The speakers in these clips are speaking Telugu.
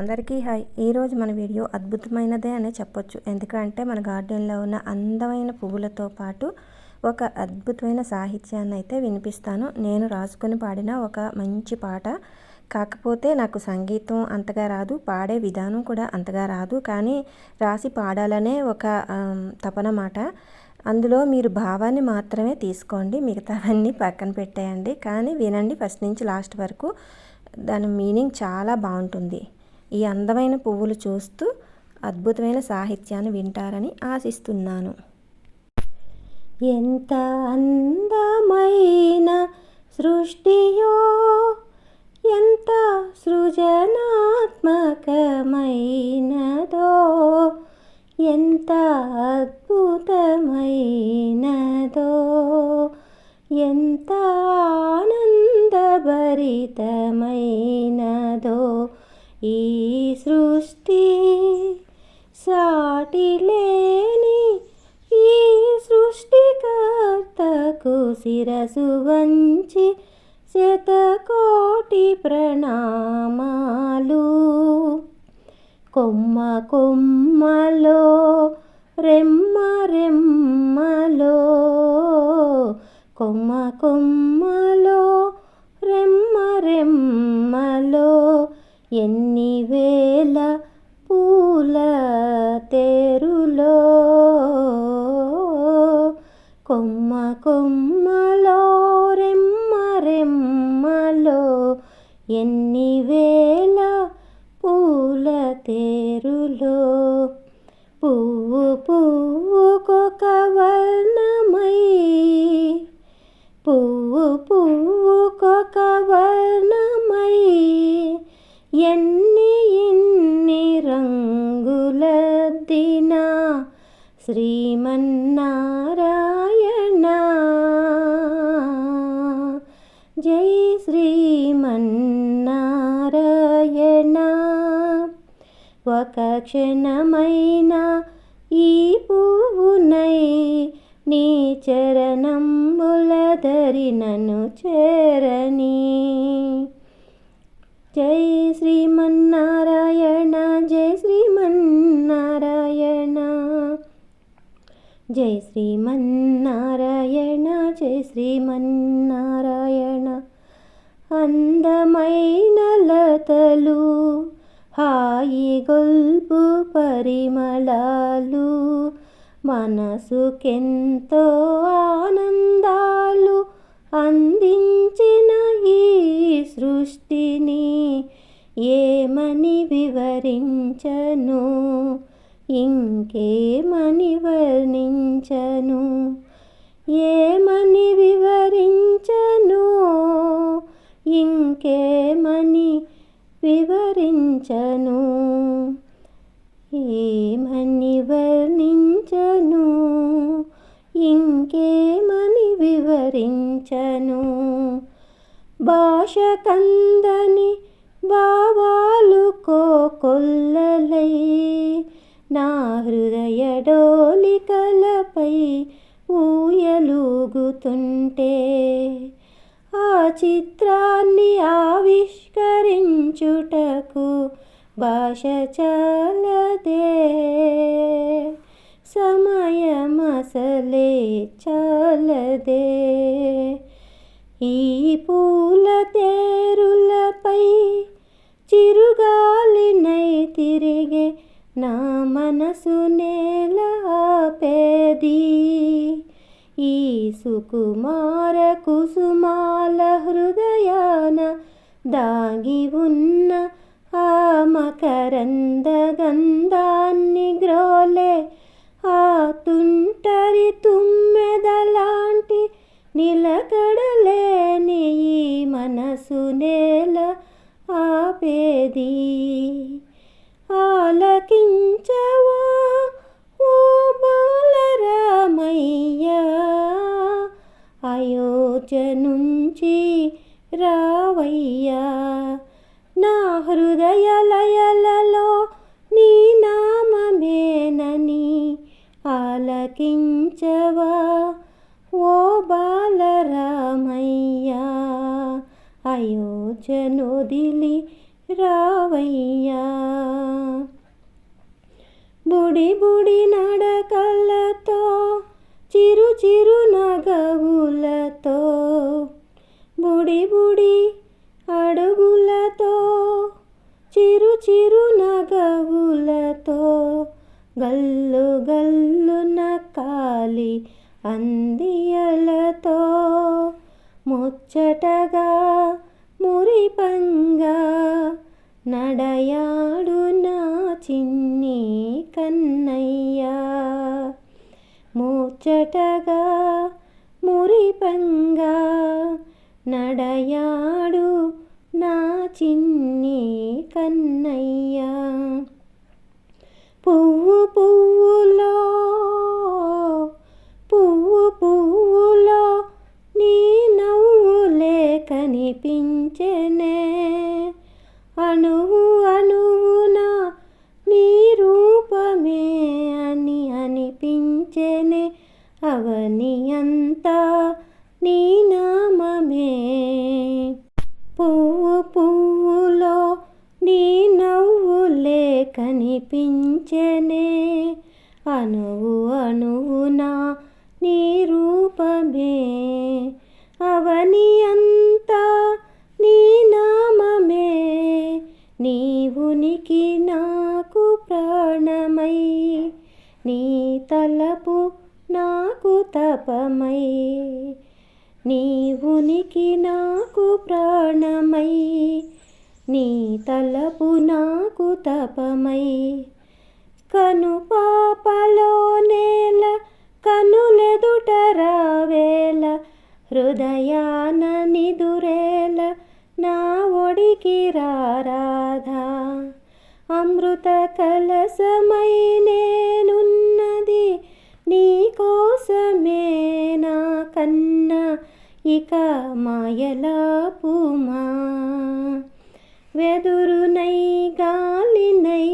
అందరికీ హాయ్. ఈరోజు మన వీడియో అద్భుతమైనదే అనే చెప్పొచ్చు. ఎందుకంటే మన గార్డెన్లో ఉన్న అందమైన పువ్వులతో పాటు ఒక అద్భుతమైన సాహిత్యాన్ని అయితే వినిపిస్తాను. నేను రాసుకొని పాడిన ఒక మంచి పాట. కాకపోతే నాకు సంగీతం అంతగా రాదు. పాడే విధానం కూడా అంతగా రాదు. కానీ రాసి పాడాలనే ఒక తపన మాట. అందులో మీరు భావాన్ని మాత్రమే తీసుకోండి. మిగతావన్నీ పక్కన పెట్టేయండి. కానీ వినండి ఫస్ట్ నుంచి లాస్ట్ వరకు. దాని మీనింగ్ చాలా బాగుంటుంది. ఈ అందమైన పువ్వులు చూస్తూ అద్భుతమైన సాహిత్యాన్ని వింటారని ఆశిస్తున్నాను. ఎంత అందమైన సృష్టియో శిరసు వంచి శతకోటి ప్రణామాలు. కొమ్మ కొమ్మలో రెమ్మ రెమ్మలో కొమ్మ కొమ్మలో తేరులో పువ్వు పువ్వుకొక వర్ణమై పువ్వు పువ్వుకొక వర్ణమై ఎన్ని ఎన్ని రంగుల దిన శ్రీమన్నారాయణ. జై శ్రీ ఒక క్షణమైనా ఈ పువ్వునై నీ చరణంబులధరి నన్ను చేరని. జై శ్రీమన్నారాయణ జై శ్రీమన్నారాయణ. జై శ్రీమన్నారాయణ జై శ్రీమన్నారాయణ. అందమైన లతలు హాయి గొల్పు పరిమళాలు మనసుకెంతో ఆనందాలు అందించిన ఈ సృష్టిని ఏమని వివరించను? ఇంకేమని వర్ణించను? ఏమని వివరించను? ఇంకేమని వివరించను. ఏమని వర్ణించను? ఇంకేమని వివరించను? భాష కందని భావాలు కోకొల్లలై నా హృదయ డోలికలపై ఊయలుగుతుంటే చిత్రాన్ని ఆవిష్కరించుటకు భాష చాలదే. సమయమసలే చాలదే. ఈ పూల తేరులపై చిరుగాలినై తిరిగే నా మనసు నేల ఆపేది. ఈ సుకుమార కుసుమాల హృదయాన దాగి ఉన్న ఆ మకరంద గంధాన్ని గ్రోలే ఆ తుంటరి తుమ్మెదలాంటి నిలకడలేని ఈ మనసు నేల ఆపేది. ఆలకించవా ఓ బాలరామయ్య నుంచి రావయ్యా. నా హృదయ లయలలో నీ నామేనని ఆలకించవా? ఓ బాలరామయ్యా అయోచనొదిలి రావయ్యా. బుడి బుడి అడుగులతో బుడి బుడి అడుగులతో చిరు చిరు నగవులతో గల్లు గల్లున కాలి అందియలతో ముచ్చటగా మురిపంగా నడయాడు నా చిన్ని కన్నయ్యా. ముచ్చటగా మురిపంగా నడయాడు నా చిన్ని కన్నయ్య. పువ్వు పువ్వులో పువ్వు పువ్వులో నీ నవ్వులే కనిపించనే అవని అంతా నీ నామమే. నీవునికి నాకు ప్రాణమై. నీ తలపు నాకు తపమై. నీవునికి నాకు ప్రాణమై. నీ తలపు నాకు తపమై. కను పాపలోనే హృదయాన నిదురేల నా ఒడికి రారాధా. అమృత కలసమై నేనున్నది నీ కోసమే నా కన్న ఇక మాయలాపుమా వెదురునై గాలినై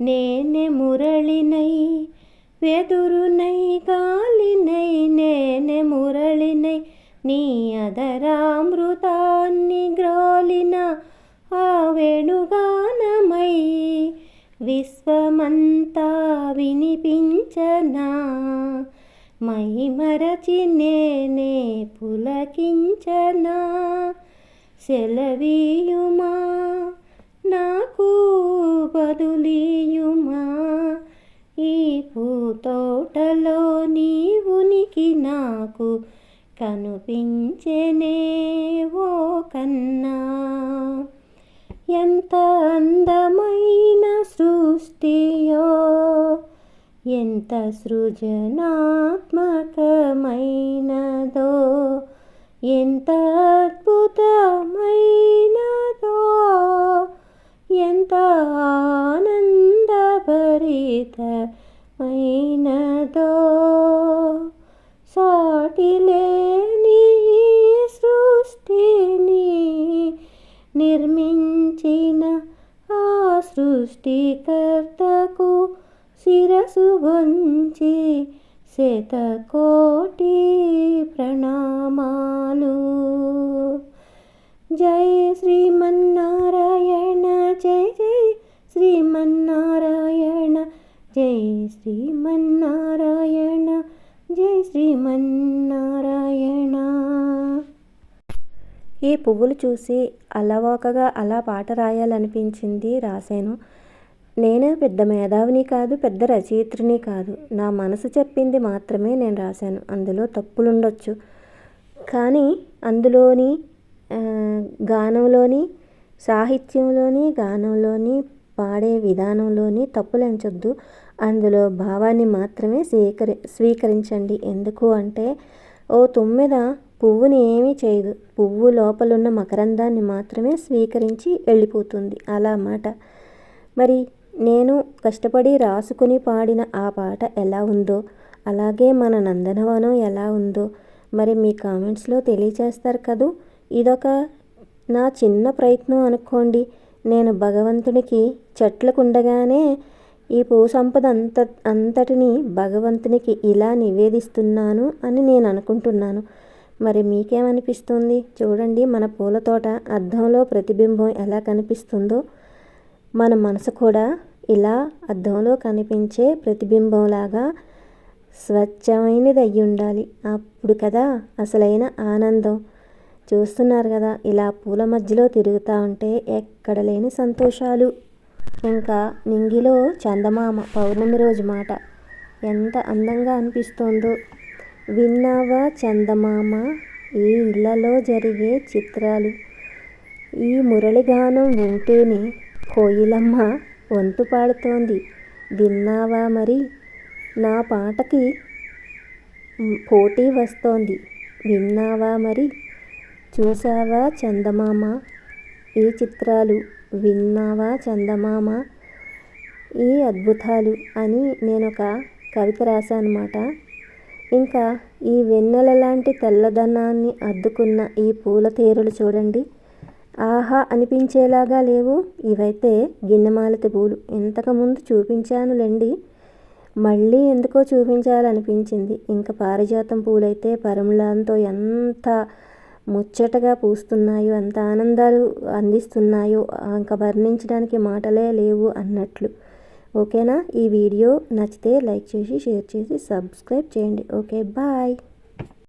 నేనే మురళినై వెదురునై గాలినై నేనే మురళినై నీ అదరామృతాన్ని గ్రాలిన ఆ వేణుగానమై విశ్వమంతా వినిపించనా. మై మరచి నేనే పులకించనా. సెలవీయుమా నాకు బదులీయుమా. ఈ పూతోటలో నీ ఉనికి నాకు కనిపించెనే ఓ కన్నా. ఎంత అందమైన సృష్టియో ఎంత సృజనాత్మకమైనదో ఎంత అద్భుత శిరసు వంచి శతకోటి ప్రణామాలు. జై శ్రీమన్నారాయణ జై జై శ్రీమన్నారాయణ జై శ్రీమన్నారాయణ జై శ్రీమన్నారాయణ. ఈ పువ్వులు చూసి అలవోకగా అలా పాట రాయాలనిపించింది రాశాను. నేను పెద్ద మేధావిని కాదు పెద్ద రచయిత్రిని కాదు. నా మనసు చెప్పింది మాత్రమే నేను రాశాను. అందులో తప్పులుండొచ్చు. కానీ అందులోని గానంలోని సాహిత్యంలోని గానంలోని పాడే విధానంలోని తప్పులు ఎంచొద్దు అందులో భావాన్ని మాత్రమే స్వీకరి స్వీకరించండి. ఎందుకు అంటే ఓ తుమ్మెద పువ్వుని ఏమీ చేయదు. పువ్వు లోపలున్న మకరందాన్ని మాత్రమే స్వీకరించి వెళ్ళిపోతుంది. అలా మాట. మరి నేను కష్టపడి రాసుకుని పాడిన ఆ పాట ఎలా ఉందో అలాగే మన నందనవనం ఎలా ఉందో మరి మీ కామెంట్స్లో తెలియచేస్తారు కదూ? ఇదొక నా చిన్న ప్రయత్నం అనుకోండి. నేను భగవంతునికి చెట్లకు ఉండగానే ఈ భూ సంపద అంత అంతటిని భగవంతునికి ఇలా నివేదిస్తున్నాను అని నేను అనుకుంటున్నాను. మరి మీకేమనిపిస్తుంది? చూడండి మన పూల తోట అద్దంలో ప్రతిబింబం ఎలా కనిపిస్తుందో. మన మనసు కూడా ఇలా అద్దంలో కనిపించే ప్రతిబింబంలాగా స్వచ్ఛమైనది అయి ఉండాలి అప్పుడు కదా అసలైన ఆనందం. చూస్తున్నారు కదా ఇలా పూల మధ్యలో తిరుగుతూ ఉంటే ఎక్కడ లేని సంతోషాలు. ఇంకా నింగిలో చందమామ పౌర్ణమి రోజు మాట. ఎంత అందంగా అనిపిస్తోందో. విన్నావా చందమామ? ఈ ఇళ్ళలో జరిగే చిత్రాలు. ఈ మురళిగానం వింటూనే కోయిలమ్మ వంతు పాడుతోంది. విన్నావా మరి? నా పాటకి పోటీ వస్తోంది. విన్నావా మరి? చూసావా చందమామ? ఈ చిత్రాలు విన్నావా చందమామ? ఈ అద్భుతాలు అని నేను ఒక కవిత రాశానమాట. ఇంకా ఈ వెన్నెల లాంటి తెల్లదనాన్ని అద్దుకున్న ఈ పూల తీరులు చూడండి. ఆహా అనిపించేలాగా లేవు. ఇవైతే గిన్నెమాలతి పూలు. ఇంతకుముందు చూపించానులేండి మళ్ళీ ఎందుకో చూపించాలనిపించింది. ఇంకా పారిజాతం పూలైతే పరములాంతో ఎంత ముచ్చటగా పూస్తున్నాయో ఎంత ఆనందాలు అందిస్తున్నాయో ఇంకా వర్ణించడానికి మాటలే లేవు అన్నట్లు. ఓకేనా? ఈ వీడియో నచ్చితే లైక్ చేసి షేర్ చేసి సబ్స్క్రైబ్ చేయండి. Okay bye.